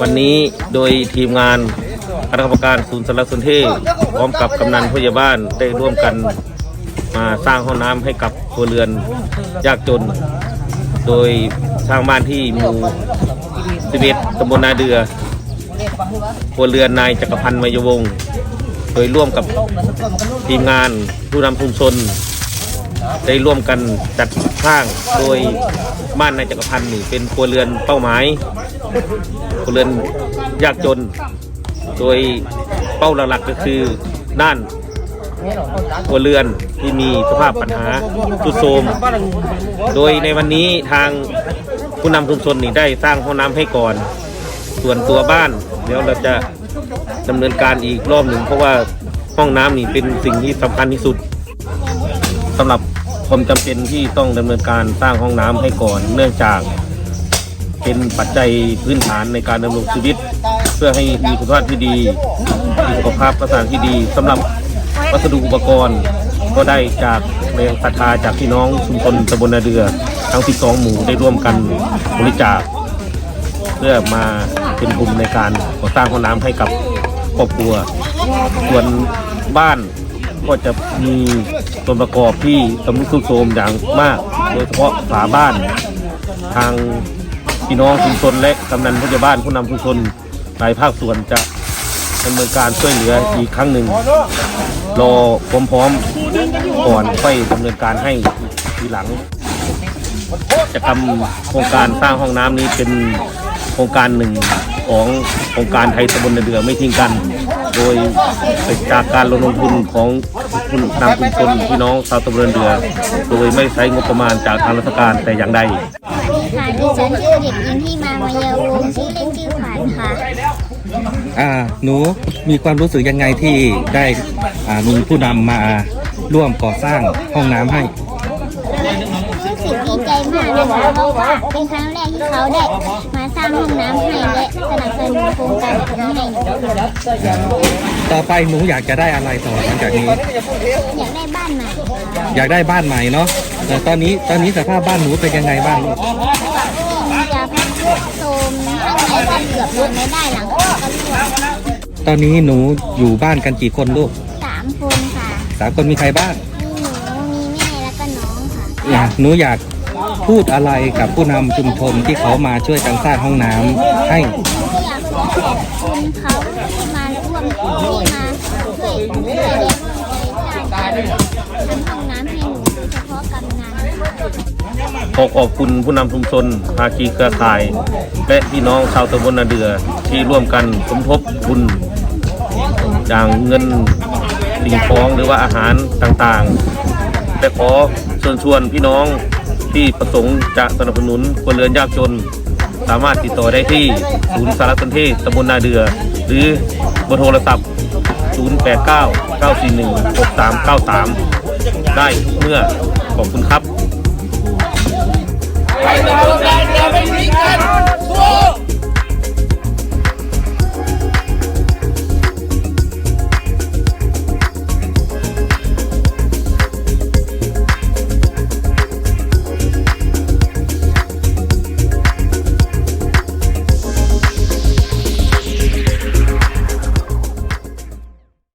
วันนี้โดยทีมงานคณะกรรมการศูนย์สารสนเทศพร้อมกับกำนันผู้ใหญ่บ้านได้ร่วมกันมาสร้างห้องน้ำให้กับครัวเรือนยากจน โดยสร้างบ้านที่หมู่11ตำบลนาเดือครัวเรือนนายจักรพันธ์มายยวงศ์โดยร่วมกับทีมงานผู้นำชุมชน ได้ร่วมกันจัดสร้างโดยบ้านนายจักรพันธ์นี่เป็นครัวเรือนเป้าหมายครัวเรือนยากจน โดยเป้าหลักๆก็คือด้านครัวเรือนที่มีสภาพปัญหาทุดโทรมโดยในวันนี้ทางผู้นำชุมชนนี่ได้สร้างห้องน้ำให้ก่อน ส่วนตัวบ้านเดี๋ยวเราจะดำเนินการอีกรอบหนึ่งเพราะว่าห้องน้ำนี่เป็นสิ่งที่สำคัญที่สุดสำหรับ ความจำเป็นที่ต้องดำเนินการสร้างห้องน้ำให้ก่อน เนื่องจากเป็นปัจจัยพื้นฐานในการดำรงชีวิต เพื่อให้มีคุณภาพที่ดีมีสุขภาพประสานที่ดีสำหรับวัสดุอุปกรณ์ ก็ได้จากแรงศรัทธาจากพี่น้องชุมชนตำบลนาเดือ ทั้ง 12 หมู่ได้ร่วมกันบริจาค เพื่อมาเป็นบุญในการก่อสร้างห้องน้ำให้กับครอบครัว ส่วนบ้าน ก็จะมีส่วนประกอบที่สำรุดทรุดโทรมอย่างมาก โดยเฉพาะฝาบ้าน ทางพี่น้องชุมชนและกำนันผู้ใหญ่บ้านผู้นำชุมชนหลายภาคส่วนจะดำเนินการช่วยเหลืออีกครั้งหนึ่งรอพร้อมๆก่อนค่อยดำเนินการให้ทีหลังจะทำโครงการสร้างห้องน้ำนี้เป็นโครงการหนึ่งของโครงการไทยตำบนเดือไม่ทิ้งกัน โดยเป็นจากการลงทุนของผู้นำชุมชนพี่น้องชาวตำบลนาเดือ โดยไม่ใช้งบประมาณจากทางราชการแต่อย่างใดค่ะดิฉันชื่อเด็กหญิงที่มามายาวงศ์ชื่อเล่นชื่อขวัญค่ะ อ่า หนูมีความรู้สึกยังไงที่ได้อ่ามีผู้นำมาร่วมก่อสร้างห้องน้ำให้รู้สึกดีใจมากนะคะเพราะว่าเป็นครั้งแรกที่เขาได้มาส ร้างห้องน้ำให้และสนับสนุนโครงการแบบนี้ให้หนูต่อไปหนูอยากจะได้อะไรต่อหลังจากนี้ อยากได้บ้านใหม่ค่ะอยากได้บ้านใหม่เนาะแต่ตอนนี้ตอนนี้สภาพบ้านหนูเป็นยังไงบ้างลูกจะพักโซมข้างในบ้านเกือบนอนไม่ได้หลังคาก็รั่วตอนนี้หนูอยู่บ้านกันกี่คนลูกสามคนค่ะสามคนมีใครบ้างมีหนูมีแม่แล้วก็น้องค่ะอยากหนูอยาก พูดอะไรกับผู้นำชุมชนที่เขามาช่วยกันสร้างห้องน้ำให้อยากขอบคุณเขาที่มาร่วมที่มาช่วยช่วยเลี้ยงใจสร้างทำห้องน้ำให้หนูโดยเฉพาะกำนันขอขอบคุณผู้นำชุมชนภาคีเครือข่าย และพี่น้องชาวตำบลนาเดือที่ร่วมกันสมทบทุนอย่างเงินสิ่งของหรือว่าอาหารต่างๆ แต่ขอเชิญชวนพี่น้อง ที่ประสงค์จะสนับสนุนคนเรือนยากจน สามารถติดต่อได้ที่ศูนย์สารสนเทศตำบลนาเดือ หรือเบอร์โทรศัพท์ 089 941 6393 ได้ทุกเมื่อขอบคุณครับ